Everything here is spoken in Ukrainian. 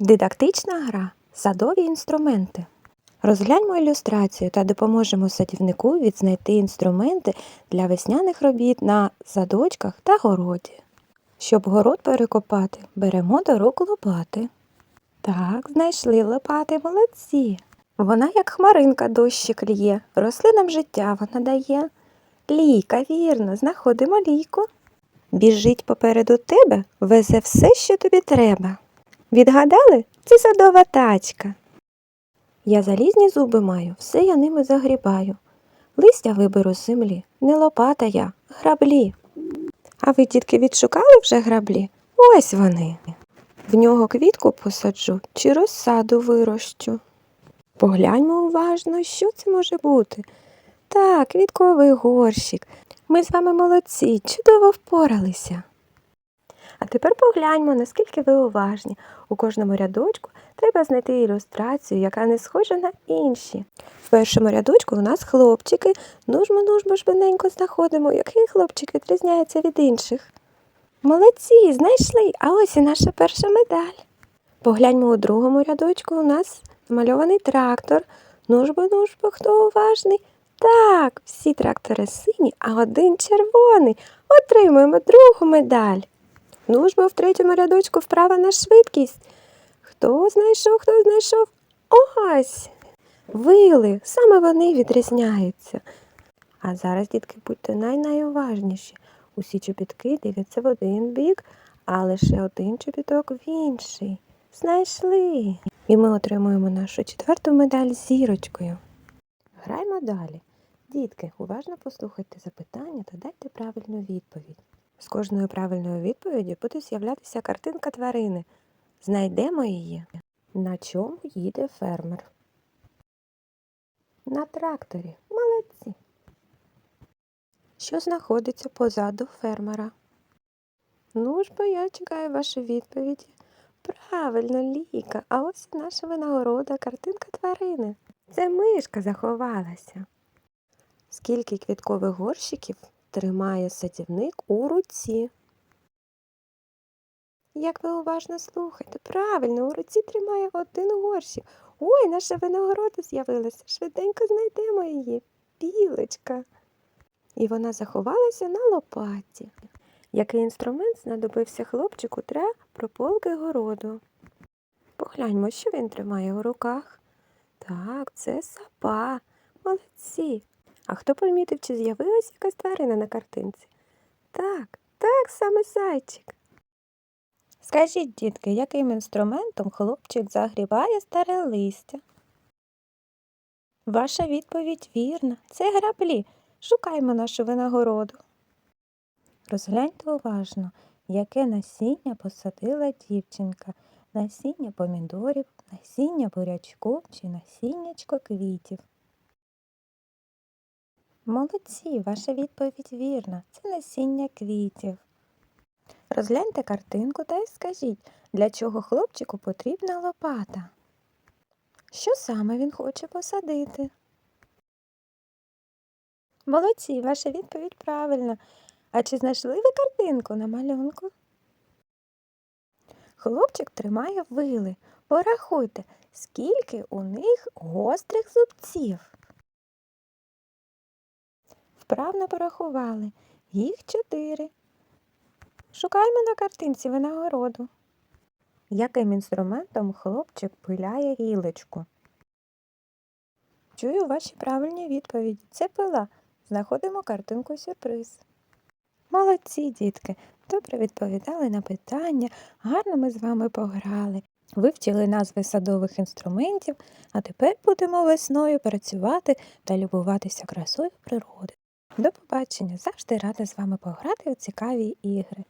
Дидактична гра Садові інструменти. Розгляньмо ілюстрацію та допоможемо садівнику відзнайти інструменти для весняних робіт на садочках та городі. Щоб город перекопати, беремо до рук лопати. Так, знайшли лопати, молодці. Вона як хмаринка дощик лє, рослинам життя вона дає. Лійка, вірно, знаходимо лійку. Біжить попереду тебе, везе все, що тобі треба. Відгадали? Це садова тачка. Я залізні зуби маю, все я ними загрібаю. Листя виберу з землі, не лопата я, граблі. А ви, дітки, відшукали вже граблі? Ось вони. В нього квітку посаджу чи розсаду вирощу. Погляньмо уважно, що це може бути. Так, квітковий горщик. Ми з вами молодці, чудово впоралися. А тепер погляньмо, наскільки ви уважні. У кожному рядочку треба знайти ілюстрацію, яка не схожа на інші. В першому рядочку у нас хлопчики. Нужмо, нужмо жбененько знаходимо, який хлопчик відрізняється від інших. Молодці, знайшли, а ось і наша перша медаль. Погляньмо у другому рядочку у нас намальований трактор. Нужбо, нужбо, хто уважний? Так, всі трактори сині, а один червоний. Отримуємо другу медаль. Ну ж бо в третьому рядочку вправа на швидкість. Хто знайшов, хто знайшов? Ось. Вили, саме вони відрізняються. А зараз, дітки, будьте най-найуважніші. Усі чобітки дивляться в один бік, а лише один чобіток в інший. Знайшли. І ми отримуємо нашу четверту медаль зірочкою. Граймо далі. Дітки, уважно послухайте запитання та дайте правильну відповідь. З кожною правильною відповіддю буде з'являтися картинка тварини. Знайдемо її. На чому їде фермер? На тракторі. Молодці. Що знаходиться позаду фермера? Ну ж бо я чекаю ваші відповіді. Правильно, ліка. А ось наша винагорода, картинка тварини. Це мишка заховалася. Скільки квіткових горщиків тримає садівник у руці? Як ви уважно слухаєте, правильно, у руці тримає один горщик. Ой, наша винагорода з'явилася. Швиденько знайдемо її. Білочка. І вона заховалася на лопаті. Який інструмент знадобився хлопчику для прополки городу? Погляньмо, що він тримає у руках. Так, це сапа. Молодці. А хто помітив, чи з'явилася якась тварина на картинці? Так, так, саме зайчик. Скажіть, дітки, яким інструментом хлопчик загрібає старе листя? Ваша відповідь вірна. Це граблі. Шукаймо нашу винагороду. Розгляньте уважно, яке насіння посадила дівчинка. Насіння помідорів, насіння бурячку чи насіннячко квітів. Молодці, ваша відповідь вірна. Це насіння квітів. Розгляньте картинку та й скажіть, для чого хлопчику потрібна лопата. Що саме він хоче посадити? Молодці, ваша відповідь правильна. А чи знайшли ви картинку на малюнку? Хлопчик тримає вили. Порахуйте, скільки у них гострих зубців. Вправно порахували. Їх чотири. Шукаємо на картинці винагороду. Яким інструментом хлопчик пиляє гілочку? Чую ваші правильні відповіді. Це пила. Знаходимо картинку сюрприз. Молодці, дітки, добре відповідали на питання, гарно ми з вами пограли. Вивчили назви садових інструментів, а тепер будемо весною працювати та любуватися красою природи. До побачення! Завжди рада з вами пограти у цікаві ігри.